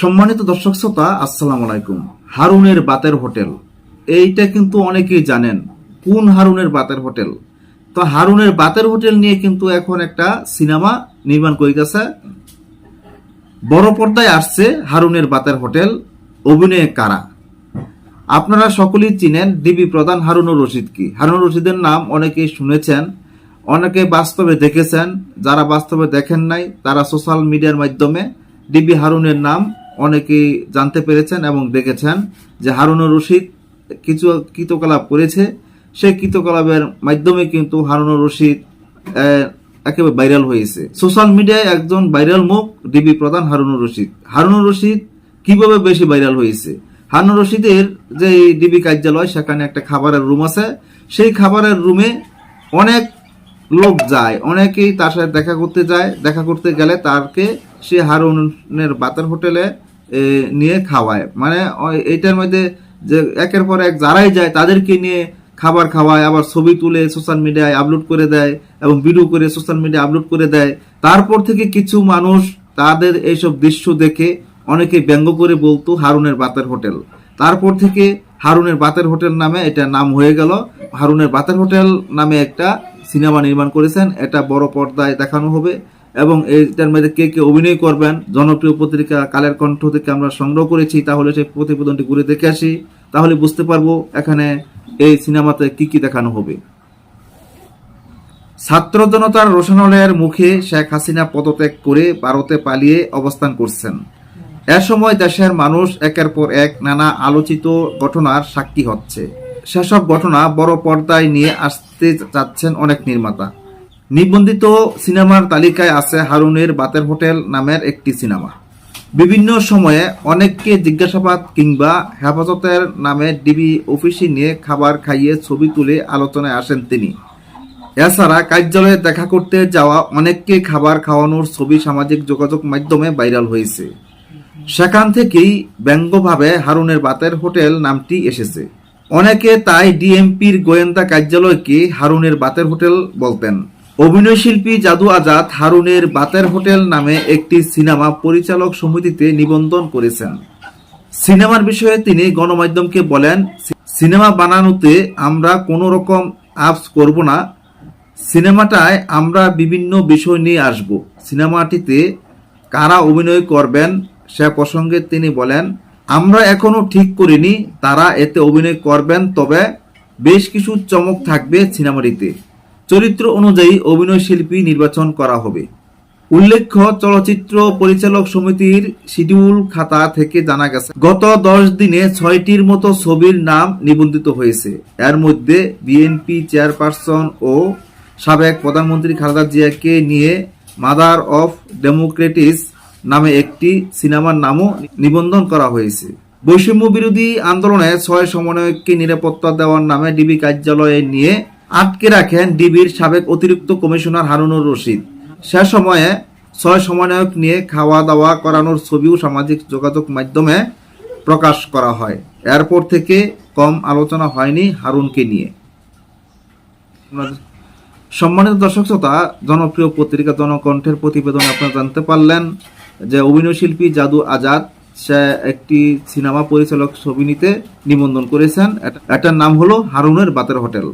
সম্মানিত দর্শক শ্রোতা, আসসালাম আলাইকুম। হারুনের বাতের হোটেল। এইটা কিন্তু অনেকেই জানেন, কোন হারুনের বাতের হোটেল? তো হারুনের বাতের হোটেল নিয়ে কিন্তু এখন একটা সিনেমা নির্মাণ করিতেছে। বড় পর্দায় আসছে হারুনের বাতের হোটেল, অভিনয়ে কারা? আপনারা সকলেই চিনেন ডিবি প্রধান হারুনুর রশিদ কি। হারুনুর রশিদের নাম অনেকেই শুনেছেন, অনেকে বাস্তবে দেখেছেন। যারা বাস্তবে দেখেন নাই, তারা সোশ্যাল মিডিয়ার মাধ্যমে ডিবি হারুনের নাম অনেকেই জানতে পেরেছেন এবং দেখেছেন যে হারুনুর রশিদ কিছু কৃতকলাপ করেছে। সেই কৃতকলাপের মাধ্যমে কিন্তু হারুনুর রশিদ একেবারে ভাইরাল হয়েছে। সোশ্যাল মিডিয়ায় একজন ভাইরাল মুখ ডিবি প্রধান হারুনুর রশিদ। হারুনুর রশিদ কীভাবে বেশি ভাইরাল হয়েছে? হারুনুর রশিদের যে ডিবি কার্যালয়, সেখানে একটা খাবারের রুম আছে। সেই খাবারের রুমে অনেক লোক যায়। অনেকেই তার সাথে দেখা করতে যায়। দেখা করতে গেলে তারকে সে হারুনের বাতের হোটেলে নিয়ে খাওয়ায়। মানে এইটার মধ্যে যে একের পর এক যারাই যায়, তাদেরকে নিয়ে খাবার খাওয়ায়, আবার ছবি তুলে সোশ্যাল মিডিয়ায় আপলোড করে দেয় এবং ভিডিও করে সোশ্যাল মিডিয়া আপলোড করে দেয়। তারপর থেকে কিছু মানুষ তাদের এইসব দৃশ্য দেখে অনেকে ব্যঙ্গ করে বলতো হারুনের বাতের হোটেল। তারপর থেকে হারুনের বাতের হোটেল নামে এটা নাম হয়ে গেল। হারুনের বাতের হোটেল নামে একটা সিনেমা নির্মাণ করেছেন এটা বড় পর্দায় দেখানো হবে এবং এটার মধ্যে কে কে অভিনয় করবেন, জনপ্রিয় পত্রিকা কালের কণ্ঠ থেকে আমরা সংগ্রহ করেছি, তাহলে সেই প্রতিবেদনটি ঘুরে দেখে আসি। তাহলে বুঝতে পারব এখানে এই সিনেমাতে কি কি দেখানো হবে। ছাত্র জনতার রোশনালয়ের মুখে শেখ হাসিনা পদত্যাগ করে ভারতে পালিয়ে অবস্থান করছেন। এ সময় দেশের মানুষ একের পর এক নানা আলোচিত ঘটনার সাক্ষী হচ্ছে। সেসব ঘটনা বড় পর্দায় নিয়ে আসতে যাচ্ছেন অনেক নির্মাতা। নিবন্ধিত সিনেমার তালিকায় আছে হারুনের বাতের হোটেল নামের একটি সিনেমা। বিভিন্ন সময়ে অনেককে জিজ্ঞাসাবাদ কিংবা হেফাজতের নামে ডিবি অফিসে নিয়ে খাবার খাইয়ে ছবি তুলে আলোচনায় আসেন তিনি। এছাড়া কার্যালয়ে দেখা করতে যাওয়া অনেককে খাবার খাওয়ানোর ছবি সামাজিক যোগাযোগ মাধ্যমে ভাইরাল হয়েছে। সেখান থেকেই ব্যঙ্গভাবে হারুনের বাতের হোটেল নামটি এসেছে। অনেকে তাই ডিএমপির গোয়েন্দা কার্যালয়কে হারুনের বাতের হোটেল বলতেন। অভিনয়শিল্পী জাদু আজাদ হারুনের বাতের হোটেল নামে একটি সিনেমা পরিচালক সমিতিতে নিবন্ধন করেছেন। সিনেমার বিষয়ে তিনি গণমাধ্যমকে বলেন, সিনেমা বানানোতে আমরা কোনো রকম আপস করব না। সিনেমাটায় আমরা বিভিন্ন বিষয় নিয়ে আসব। সিনেমাটিতে কারা অভিনয় করবেন সে প্রসঙ্গে তিনি বলেন আমরা এখনও ঠিক করিনি, তারা এতে অভিনয় করবেন, তবে বেশ কিছু চমক থাকবে সিনেমাটিতে। চরিত্র অনুযায়ী অভিনয় শিল্পী নির্বাচন করা হবে। উল্লেখ্য, চলচ্চিত্র পরিচালক সমিতির শিডিউল খাতা থেকে জানা গেছে, গত দশ দিনে ছয়টির মতো ছবির নাম নিবন্ধিত হয়েছে। এর মধ্যে বিএনপি চেয়ারপারসন ও সাবেক প্রধানমন্ত্রী খালেদা জিয়াকে নিয়ে মাদার অফ ডেমোক্রেটিস নামে একটি সিনেমার নামও নিবন্ধন করা হয়েছে। বৈষম্য বিরোধী আন্দোলনে ছয় সমন্বয়ককে নিরাপত্তা দেওয়ার নামে ডিবি কার্যালয়ে নিয়ে আটকে রাখেন ডিবির সাবেক অতিরিক্ত কমিশনার হারুনুর রশিদ। সে সময়ে ছয় সমন্বয়ক নিয়ে খাওয়া দাওয়া করানোর ছবিও সামাজিক যোগাযোগ মাধ্যমে প্রকাশ করা হয়। এরপর থেকে কম আলোচনা হয়নি হারুনকে নিয়ে। সম্মানিত দর্শক শ্রোতা, জনপ্রিয় পত্রিকা জনকণ্ঠের প্রতিবেদন আপনারা জানতে পারলেন। যে অভিনয়শিল্পী জাদু আজাদ, সে একটি সিনেমা পরিচালক ছবি নিতে নিবন্ধন করেছেন। এটার নাম হলো হারুনের বাতের হোটেল।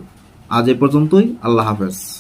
আজ এ পর্যন্তই, আল্লাহ হাফেজ।